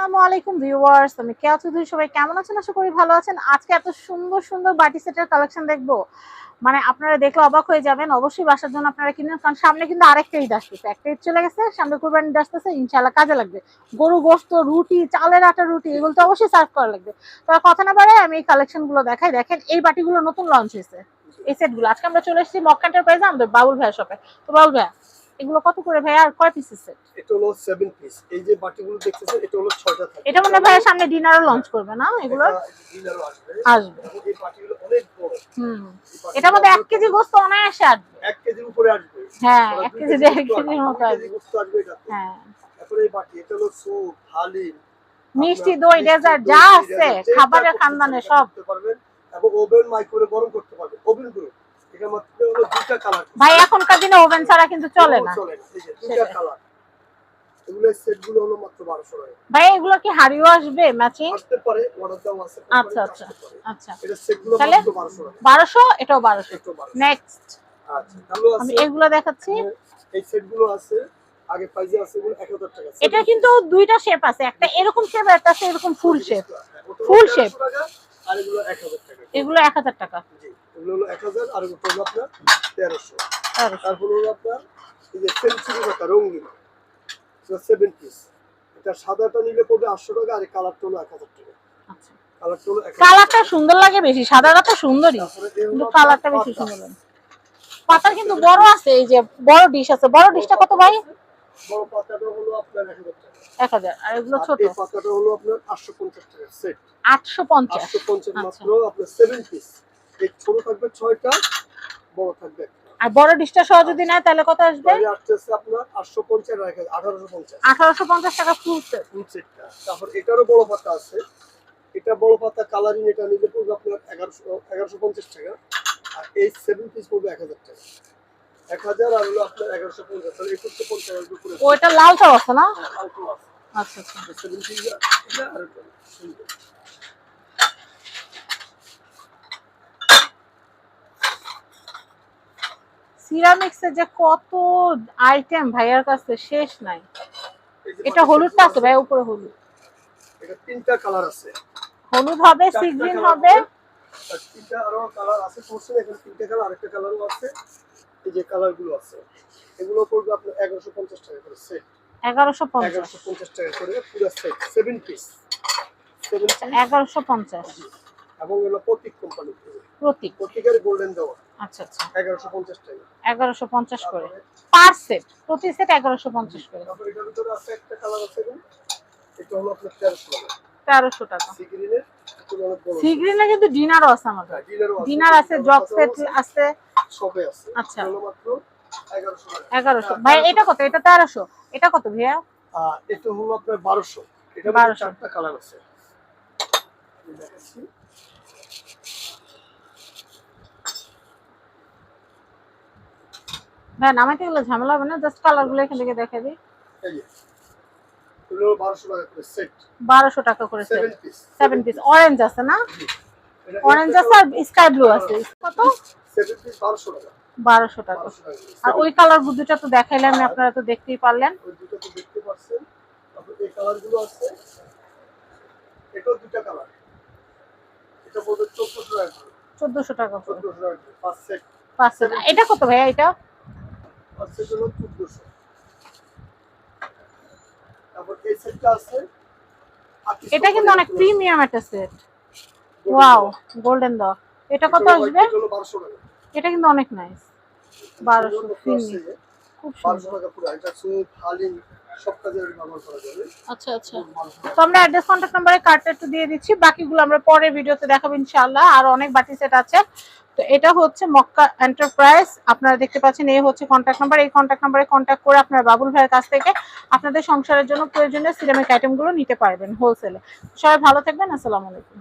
আসসালামু আলাইকুম ভিউয়ার্স, আমি কেয়া চৌধুরী সবাই কেমন আছেন? আশা করি ভালো আছেন। আজকে এত সুন্দর সুন্দর বাটি সেটের কালেকশন দেখব। মানে আপনারা দেখলে অবাক হয়ে যাবেন, অবশ্যই বাসার জন্য আপনারা কিনবেন। কারণ সামনে কিন্তু আরেকটা ঈদ আসতেছে। একটা ঈদ চলে গেছে, সামনে কুরবানি ঈদ আসতেছে ইনশাল্লাহ কাজে লাগবে। গরু গোস্ত, রুটি, চালের আটা, রুটি, এগুলো তো অবশ্যই সার্ভ করা লাগবে। তো কথা না বাড়ে আমি এই কালেকশনগুলো দেখাই। দেখেন, এই বাটিগুলো নতুন লঞ্চ হয়েছে, এই সেটগুলো আজকে আমরা চলে এসেছি মক এন্টারপ্রাইজে আমাদের বাবুল ভাইয়ের শপে তো বাবুল ভাইয়া এগুলো কত করে ভাইয়া আর কয় পিসের সেট এটা হলো সেভেন পিস এই যে বাটিগুলো দেখতেছেন এটা হলো ছয়টা থাকে। এটা মনে ভাইয়া সামনে ডিনারও লঞ্চ করবে না এগুলো? এটা ডিনারও আসবে। আসবে। এই বাটিগুলো অনেক বড়। হুম। এটার মধ্যে এক আপনার কেজি গোস্ত অনায়াসে আসবে। এক কেজির উপরে আসবে। হ্যাঁ ওরা এক দুই কেজি কেজির দেড় মতো কেজির আসবে, মতো আসবে। গোস্ত আসবে এটাতে। হ্যাঁ। তারপরে এই বাটি এটা হলো স্যুপ হালিম। মিষ্টি দই ডেজার্ট যা আছে খাবারের খানদানে সব। করতে পারবেন এবং ওভেন মাইক্রোওয়েভে গরম করতে পারবেন ওভেন করে এটা মাত্র হলো দুইটা কালার ভাই এখনকার দিনে ওভেন ছাড়া কিন্তু চলে না। চলে না। এই যে দুইটা সেটাই। কালার এগুলো সেটগুলো হলো মাত্র 1200 টাকা। ভাই এগুলো কি আসবে ম্যাচিং আসতে পারে অর্ডার দাও আছে আচ্ছা, আচ্ছা। আচ্ছা। এটা তাহলে? মাত্র 1200 টাকা। বারোশো এটাও বারোশো। নেক্সট আচ্ছা আমি এগুলো দেখাচ্ছি। এই সেট আছে। আগে প্রাইজে আছে এগুলো 1000 টাকা এটা কিন্তু দুইটা শেপ আছে। একটা এরকম শেপ একটা এরকম ফুল শেপ ফুল শেপ আর এগুলো 1000 টাকা। এগুলো এক হাজার টাকা। এগুলো হলো 1000 আর এগুলো হলো আপনার 1300 বারোশো। তারপর হলো আপনার এই যে সেঞ্চুরি পাতা রঙিন 7 পিস এটা সাদাটা নিলে পড়বে 800 টাকা আর কালারটা হলো 1000 টাকা। আচ্ছা। কালারটা হলো কালারটা সুন্দর লাগে বেশি সাদাটা তো সুন্দরই তারপরে এই হলো কিন্তু কালারটা বেশি সুন্দর লাগে। পাতা কিন্তু বড় আছে এই যে বড় ডিশ আছে। বড় ডিশটা কত ভাই? বড় পাতাটা হলো আপনার 1000 টাকা। এক হাজার আর এগুলো ছোট? এই পাতাটা হলো আপনার 850 টাকা সেট আটশো পঞ্চাশ 850 আচ্ছা। মাত্র আপনার 7 পিস ছোট থাকবে 6টা বড় থাকবে আর বড় ডিশটা সহ যদি নেয় তাহলে কত আসবে? আসতেছে আপনার 850 আর 1850 আঠারোশো পঞ্চাশ। টাকা ফুল সেট ফুল সেটটা তারপর এটারও বড় পাতা আছে। এটা বড় পাতা কালারিং এটা নিলে পড়বে আপনার 1100 1150 টাকা। আর এই 7 পিস পড়বে 1000 টাকা। 1000 আর হলো আপনার 1150 তাহলে 2150 টাকার উপরে ওইটা লাল চাও আছে না? আলট্রা আছে। আচ্ছা আচ্ছা। 7 পিস আর এটা সুন্দর। সিরামিক্সের যে কত আইটেম ভাইয়ার কাছে শেষ নাই। এটা হলুদটা আছে ভাই উপরে হলুদ। এটা তিনটা কালার আছে। হলুদ হবে চারটা সি গ্রিন হবে। তিনটা আরও কালার আছে করছেন এখানে তিনটা কালার আরেকটা কালারও আছে। এই যে কালারগুলো আছে এগুলো পড়বে আপনার এগারোশো পঞ্চাশ টাকা করে সেট এগারোশো পঞ্চাশ। এগারোশো পঞ্চাশ টাকা করে পুরো set seven piece seven piece এগারোশো পঞ্চাশ। এবং এগুলো প্রতীক কোম্পানি প্রতীক। প্রতীকের গোল্ডেন দেওয়া। আচ্ছা আচ্ছা। এগারোশো পঞ্চাশ টাকা। এগারোশো পঞ্চাশ করে। পার সেট প্রতি সেট এগারোশো পঞ্চাশ করে। তারপরে এটার ভিতরে আছে একটা কালার আছে এটা হলো আপনার টাকা। টাকা। সি গ্রিনে কিন্তু ডিনারও আছে আমাদের। ডিনার আছে জগ সেট আছে। সবে আছে। আচ্ছা। হলো মাত্র এগারোশো ভাই এটা কত? এটা তেরোশো। এটা কত ভাইয়া? এটা হলো আপনার বারোশো। এটা 1200 চারটা কালার আছে। ভাই নামাইতে গেলে ঝামেলা হবে না? জাস্ট কালারগুলো এখান থেকে দেখে দিই। বারোশো টাকা করে সেট সেভেন পিস অরেঞ্জ আছে না? অরেঞ্জ আছে আর স্কাই ব্লু আছে। কত? বারোশো টাকা। আর ওই কালার দুটা তো দেখাইলাম আপনারা তো দেখতেই পারলেন। চোদ্দশো টাকা। এটা কত ভাইয়া এটা? পাঁচ সেট হলো চোদ্দশো তারপর এই সেটটা আছে এটা কিন্তু অনেক প্রিমিয়াম একটা সেট ওয়াও গোল্ডেন দ এটা কত আসবে? এটা কিন্তু অনেক নাইস বারোশো সুন্দর প্রিমিয়াম আছে। খুব সুন্দর। 1200 টাকা পুরো। এটা স্যুপ হালিম। আচ্ছা আচ্ছা। তো আমরা অ্যাড্রেস কন্ট্যাক্ট নাম্বারে কার্ডটা একটু দিয়ে দিচ্ছি, বাকিগুলো আমরা পরে ভিডিওতে দেখাবো ইনশাআল্লাহ। আর অনেক বাটি সেট আছে। তো এটা হচ্ছে মক্কা এন্টারপ্রাইজ আপনারা দেখতে পাচ্ছেন এই হচ্ছে কন্ট্যাক্ট নাম্বার এই কন্ট্যাক্ট নাম্বারে কন্ট্যাক্ট করে আপনার বাবুল ভাইয়ের কাছ থেকে আপনাদের সংসারের জন্য প্রয়োজনীয় সিরামিক আইটেমগুলো নিতে পারবেন হোলসেলে সবাই ভালো থাকবেন। আসসালামু আলাইকুম।